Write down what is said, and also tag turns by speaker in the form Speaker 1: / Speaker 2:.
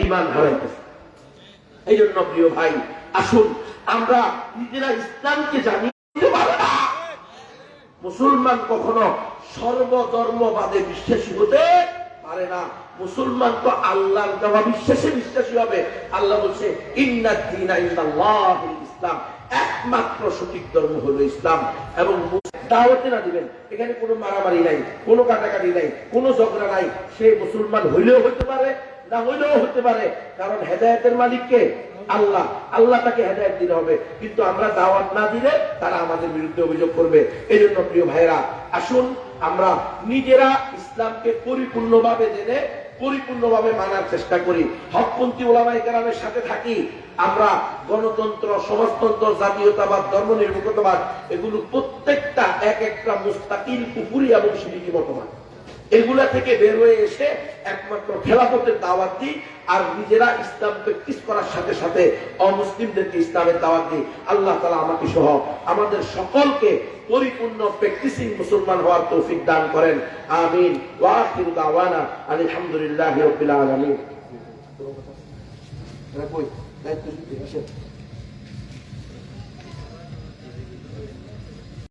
Speaker 1: ইমান হারাইতেছে। এই জন্য প্রিয় ভাই, আসুন, আমরা নিজেরা ইসলামকে জানি মুসলমান কখনো সর্বধর্মবাদে বিশ্বাসী হতে পারে না। মুসলমান তো আল্লাহর দেওয়া বিশ্বাসে বিশ্বাসী হবে। আল্লাহ বলছে ইসলাম। একমাত্র সঠিক ধর্ম হলো ইসলাম। এবং দাওয়াতে না দিবেন। এখানে কোনো মারামারি নাই, কোনো কাটাকাটি নাই, কোনো ঝগড়া নাই। সে মুসলমান হইলেও হতে পারে না হইলেও হতে পারে। কারণ হেদায়তের মালিককে আল্লাহ। আল্লাহ তাকে হেদায়ত দিতে হবে। কিন্তু আমরা দাওয়াত না দিলে তারা আমাদের বিরুদ্ধে অভিযোগ করবে। এই জন্য প্রিয় ভাইরা আসুন আমরা নিজেরা ইসলামকে পরিপূর্ণভাবে জেনে, পরিপূর্ণভাবে মানার চেষ্টা করি। হকপন্থী ওলামাই গ্রামের সাথে থাকি। আমরা গণতন্ত্র, সমাজতন্ত্র, জাতীয়তাবাদ ধর্ম নির্ভরতাবাদ এগুলো প্রত্যেকটা এক একটা মুস্তাকিল পুকুরি এবং সিরিকি মতবাদ এগুলা থেকে বের হয়ে এসে একমাত্র খেলাফতের দাওয়াত দিই আর নিজেরা ইসলাম প্র্যাকটিস করার সাথে সাথে অমুসলিমদেরকে ইসলামের দাওয়াত দিই। আল্লাহ তালা আমাকে সহ আমাদের সকলকে পরিপূর্ণ প্র্যাকটিসিং মুসলমান হওয়ার তৌফিক দান করেন। আমিন। ওয়াখির দাওয়ানা আলহামদুলিল্লাহ